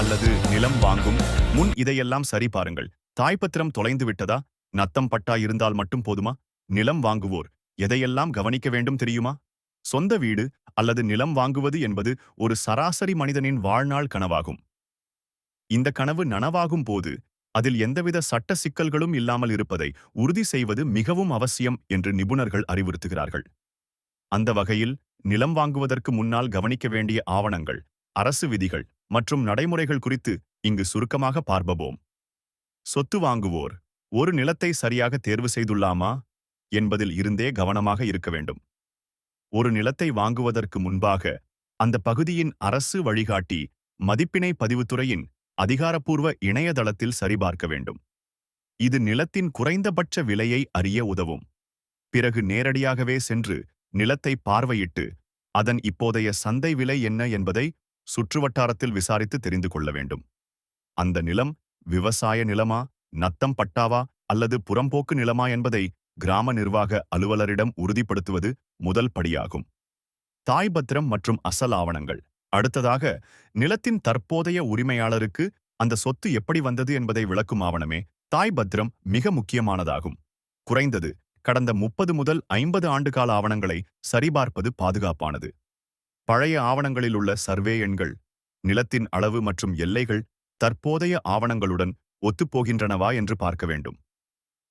அல்லது நிலம் வாங்கும் முன் இதையெல்லாம் சரி பாருங்கள் தாய்ப்பத்திரம் தொலைந்து விட்டதா நத்தம் பட்டா இருந்தால் மட்டும் போதுமா? நிலம் வாங்குவோர் எதையெல்லாம் கவனிக்க வேண்டும் தெரியுமா? சொந்த வீடு அல்லது நிலம் வாங்குவது என்பது ஒரு சராசரி மனிதனின் வாழ்நாள் கனவாகும். இந்த கனவு நனவாகும் போது அதில் எந்தவித சட்ட சிக்கல்களும் இல்லாமல் இருப்பதை உறுதி செய்வது மிகவும் அவசியம் என்று நிபுணர்கள் அறிவுறுத்துகிறார்கள். அந்த வகையில் நிலம் வாங்குவதற்கு முன்னால் கவனிக்க வேண்டிய ஆவணங்கள் அரசு விதிகள் மற்றும் நடைமுறைகள் குறித்து இங்கு சுருக்கமாக பார்ப்போம் சொத்து வாங்குவோர் ஒரு நிலத்தை சரியாக தேர்வு செய்துள்ளாமா என்பதில் இருந்தே கவனமாக இருக்க வேண்டும். ஒரு நிலத்தை வாங்குவதற்கு முன்பாக அந்த பகுதியின் அரசு வழிகாட்டி மதிப்பினை பதிவுத்துறையின் அதிகாரப்பூர்வ இணையதளத்தில் சரிபார்க்க வேண்டும். இது நிலத்தின் குறைந்தபட்ச விலையை அறிய உதவும். பிறகு நேரடியாகவே சென்று நிலத்தை பார்வையிட்டு அதன் இப்போதைய சந்தை விலை என்ன என்பதை சுற்றுவட்டாரத்தில் விசாரித்து தெரிந்து கொள்ள வேண்டும். அந்த நிலம் விவசாய நிலமா நத்தம் பட்டாவா அல்லது புறம்போக்கு நிலமா என்பதை கிராம நிர்வாக அலுவலரிடம் உறுதிப்படுத்துவது முதல் படியாகும். தாய் பத்திரம் மற்றும் அசல் ஆவணங்கள். அடுத்ததாக நிலத்தின் தற்போதைய உரிமையாளருக்கு அந்த சொத்து எப்படி வந்தது என்பதை விளக்கும் ஆவணமே தாய் பத்திரம் மிக முக்கியமானதாகும். குறைந்தது கடந்த முப்பது முதல் ஐம்பது ஆண்டுகால ஆவணங்களை சரிபார்ப்பது பாதுகாப்பானது. பழைய ஆவணங்களில் உள்ள சர்வே எண்கள் நிலத்தின் அளவு மற்றும் எல்லைகள் தற்போதைய ஆவணங்களுடன் ஒத்துப்போகின்றனவா என்று பார்க்க வேண்டும்.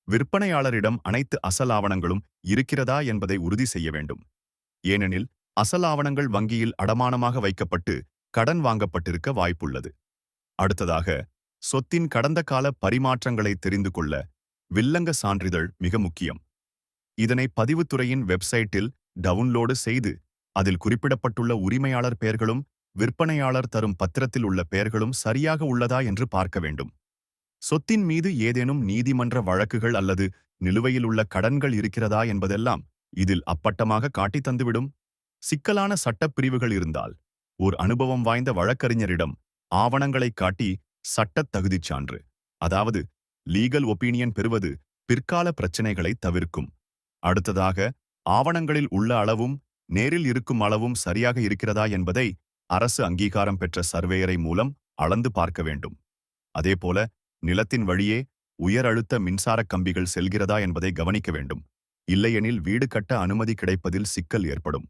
விற்பனையாளரிடம் அனைத்து அசல் ஆவணங்களும் இருக்கிறதா என்பதை உறுதி செய்ய வேண்டும். ஏனெனில் அசல் ஆவணங்கள் வங்கியில் அடமானமாக வைக்கப்பட்டு கடன் வாங்கப்பட்டிருக்க வாய்ப்புள்ளது. அடுத்ததாக சொத்தின் கடந்த கால பரிமாற்றங்களை தெரிந்து கொள்ள வில்லங்க சான்றிதழ் மிக முக்கியம். இதனை பதிவுத்துறையின் வெப்சைட்டில் டவுன்லோடு செய்து அதில் குறிப்பிடப்பட்டுள்ள உரிமையாளர் பெயர்களும் விற்பனையாளர் தரும் பத்திரத்தில் உள்ள பெயர்களும் சரியாக உள்ளதா என்று பார்க்க வேண்டும். சொத்தின் மீது ஏதேனும் நீதிமன்ற வழக்குகள் அல்லது நிலுவையில் உள்ள கடன்கள் இருக்கிறதா என்பதெல்லாம் இதில் அப்பட்டமாக காட்டித் தந்துவிடும். சிக்கலான சட்டப்பிரிவுகள் இருந்தால் ஓர் அனுபவம் வாய்ந்த வழக்கறிஞரிடம் ஆவணங்களைக் காட்டி சட்டத் தகுதிச் சான்று அதாவது லீகல் ஒப்பீனியன் பெறுவது பிற்கால பிரச்சினைகளை தவிர்க்கும். அடுத்ததாக ஆவணங்களில் உள்ள அளவும் நேரில் இருக்கும் அளவும் சரியாக இருக்கிறதா என்பதை அரசு அங்கீகாரம் பெற்ற சர்வேயரை மூலம் அளந்து பார்க்க வேண்டும். அதேபோல நிலத்தின் வழியே உயர் அழுத்த மின்சாரக் கம்பிகள் செல்கிறதா என்பதை கவனிக்க வேண்டும். இல்லையெனில் வீடு கட்ட அனுமதி கிடைப்பதில் சிக்கல் ஏற்படும்.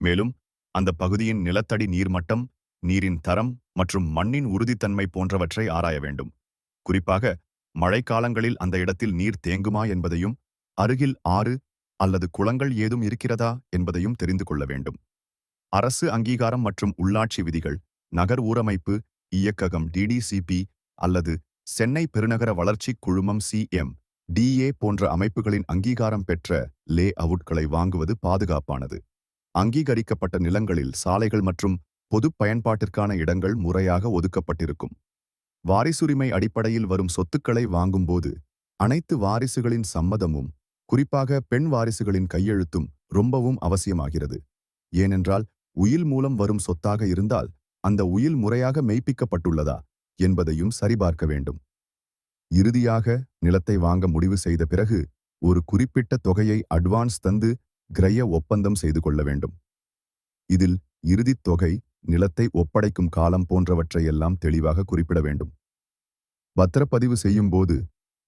மேலும் அந்த பகுதியின் நிலத்தடி நீர்மட்டம் நீரின் தரம் மற்றும் மண்ணின் உறுதித்தன்மை போன்றவற்றை ஆராய வேண்டும். குறிப்பாக மழைக்காலங்களில் அந்த இடத்தில் நீர் தேங்குமா என்பதையும் அருகில் ஆறு அல்லது குளங்கள் ஏதும் இருக்கிறதா என்பதையும் தெரிந்து கொள்ள வேண்டும். அரசு அங்கீகாரம் மற்றும் உள்ளாட்சி விதிகள் நகர் ஊரமைப்பு இயக்ககம் டிடிசிபி அல்லது சென்னை பெருநகர வளர்ச்சி குழுமம் சிஎம் டிஏ போன்ற அமைப்புகளின் அங்கீகாரம் பெற்ற லே அவுட்களை வாங்குவது பாதுகாப்பானது. அங்கீகரிக்கப்பட்ட நிலங்களில் சாலைகள் மற்றும் பொது பயன்பாட்டிற்கான இடங்கள் முறையாக ஒதுக்கப்பட்டிருக்கும். வாரிசுரிமை அடிப்படையில் வரும் சொத்துக்களை வாங்கும்போது அனைத்து வாரிசுகளின் சம்மதமும் குறிப்பாக பெண் வாரிசுகளின் கையெழுத்தும் ரொம்பவும் அவசியமாகிறது. ஏனென்றால் உயில் மூலம் வரும் சொத்தாக இருந்தால் அந்த உயில் முறையாக மெய்ப்பிக்கப்பட்டுள்ளதா என்பதையும் சரிபார்க்க வேண்டும். இறுதியாக நிலத்தை வாங்க முடிவு செய்த பிறகு ஒரு குறிப்பிட்ட தொகையை அட்வான்ஸ் தந்து கிரய ஒப்பந்தம் செய்து கொள்ள வேண்டும். இதில் இறுதித் தொகை நிலத்தை ஒப்படைக்கும் காலம் போன்றவற்றையெல்லாம் தெளிவாக குறிப்பிட வேண்டும். பத்திரப்பதிவு செய்யும்போது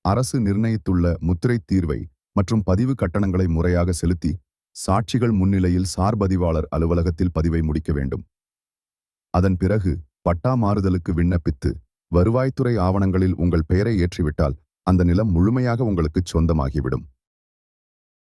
அரசு நிர்ணயித்துள்ள முத்திரை தீர்வை மற்றும் பதிவு கட்டணங்களை முறையாக செலுத்தி சாட்சிகள் முன்னிலையில் சார்பதிவாளர் அலுவலகத்தில் பதிவை முடிக்க வேண்டும். அதன் பிறகு பட்டா மாறுதலுக்கு விண்ணப்பித்து வருவாய்த்துறை ஆவணங்களில் உங்கள் பெயரை ஏற்றிவிட்டால் அந்த நிலம் முழுமையாக உங்களுக்கு சொந்தமாகிவிடும்.